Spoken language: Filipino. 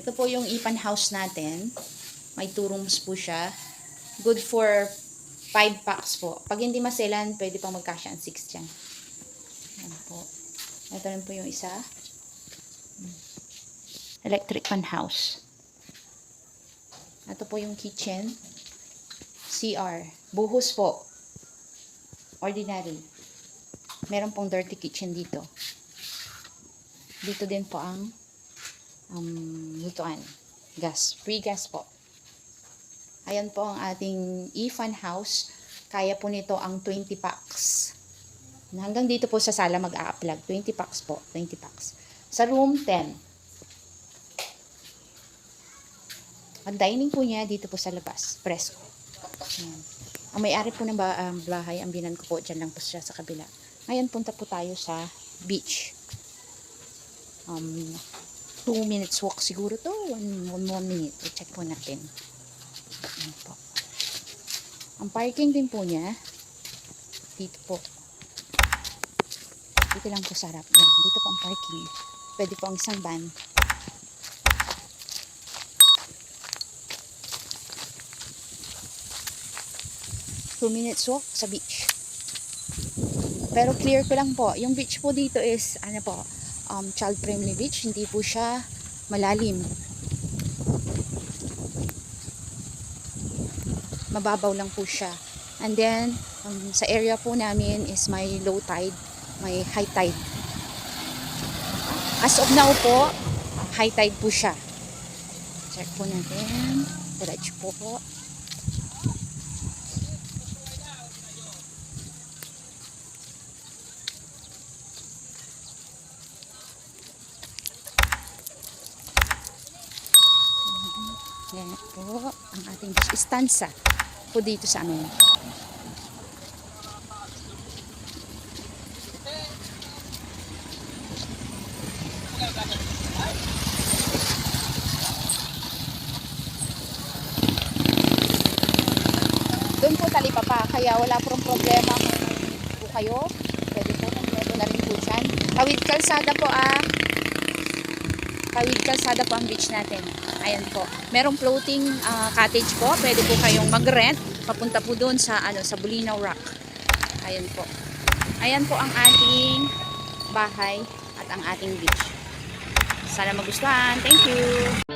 Ito po yung ipan house natin. May two rooms po siya. Good for 5 packs po. Pag hindi maselan, pwede pang magkasya ang 6 dyan. Yan po. Ito rin po yung isa. Electric pan house. Ito po yung kitchen. CR. Buhos po. Ordinary. Meron pong dirty kitchen dito. Dito din po ang um, lutuan. Gas. Free gas po. Ayan po ang ating e-fan house. Kaya po nito ang 20 packs. Hanggang dito po sa sala mag-a-uplag. 20 packs po. 20 packs. Sa room, 10. Ang dining po niya dito po sa labas. Presko. Ang may-ari po ng ba, um, bahay, ang binan ko po, dyan lang po siya sa kabila. Ngayon, punta po tayo sa beach. Um, 2 minutes walk siguro to. 1 one, one minute. I-check po natin. Ayan po. Ang parking din po niya, dito po. Dito lang po sa harap. Yan, dito po ang parking. Pwede po ang isang van. Two minutes walk sa beach. Pero clear ko lang po. Yung beach po dito is, ano po, um, child friendly beach. Hindi po siya malalim. Mababaw lang po siya. And then, um, sa area po namin is may low tide, may high tide. As of now po, high tide po siya. Check po natin. Diretso po po. Yan po ang ating stanza po dito sa amin. Doon po talipa pa, kaya wala pong problema kung po kayo. Pwede po, kompleto na rin po dyan. Tawid kalsada po ah. Tawid kalsada po ang beach natin. Ayan po. Merong floating ah, cottage po. Pwede po kayong mag-rent. Papunta po doon sa, ano, sa Bulinaw Rock. Ayan po. Ayan po ang ating bahay at ang ating beach. Sana magustuhan. Thank you!